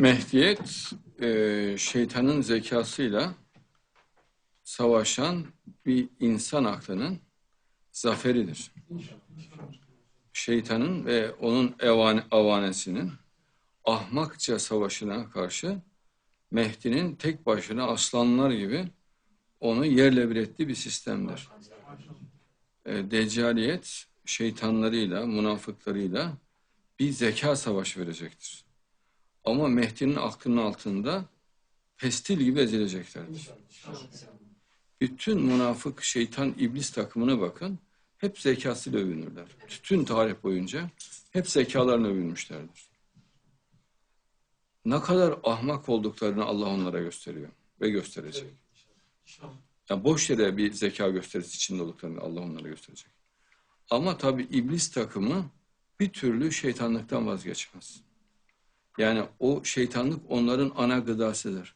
Mehdiyet e, şeytanın zekasıyla savaşan bir insan aklının zaferidir. Şeytanın ve onun evan, avanesinin ahmakça savaşına karşı Mehdi'nin tek başına aslanlar gibi onu yerle bir ettiği bir sistemdir. E, Deccaliyet şeytanlarıyla, münafıklarıyla bir zeka savaşı verecektir. Ama Mehdi'nin aklının altında pestil gibi ezileceklerdir. Bütün münafık şeytan iblis takımına bakın. Hep zekasıyla övünürler. Bütün tarih boyunca hep zekalarını övünmüşlerdir. Ne kadar ahmak olduklarını Allah onlara gösteriyor ve gösterecek. Yani boş yere bir zeka gösterisi içinde olduklarını Allah onlara gösterecek. Ama tabi iblis takımı bir türlü şeytanlıktan vazgeçmez. Yani o şeytanlık onların ana gıdasıdır.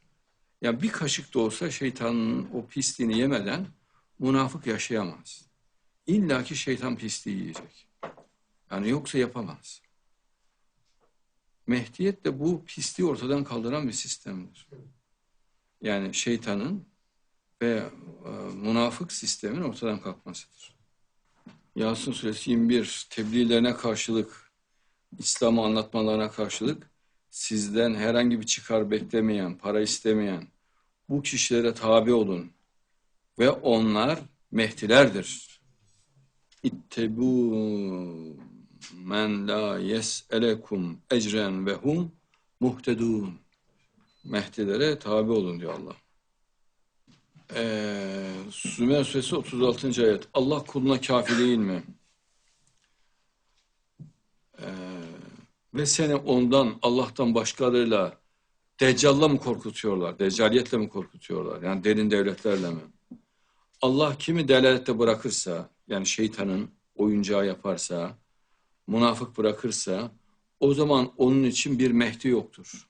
Ya bir kaşık da olsa şeytanın o pisliğini yemeden münafık yaşayamaz. İlla ki şeytan pisliği yiyecek. Yani yoksa yapamaz. Mehdiyet de bu pisliği ortadan kaldıran bir sistemdir. Yani şeytanın ve e, münafık sistemin ortadan kalkmasıdır. Yasin suresi 21 tebliğlerine karşılık, İslam'ı anlatmalarına karşılık sizden herhangi bir çıkar beklemeyen, para istemeyen bu kişilere tabi olun ve onlar mehdilerdir. İttebu men la yes'elekum ecren ve hum muhtedun. Mehdilere tabi olun diyor Allah. Ee, Sümer suresi 36. ayet. Allah kuluna kafi değil mi? Ve seni ondan, Allah'tan başkalarıyla Deccal'la mı korkutuyorlar? Deccaliyetle mi korkutuyorlar? Yani derin devletlerle mi? Allah kimi delalette bırakırsa, yani şeytanın oyuncağı yaparsa, münafık bırakırsa, o zaman onun için bir Mehdi yoktur.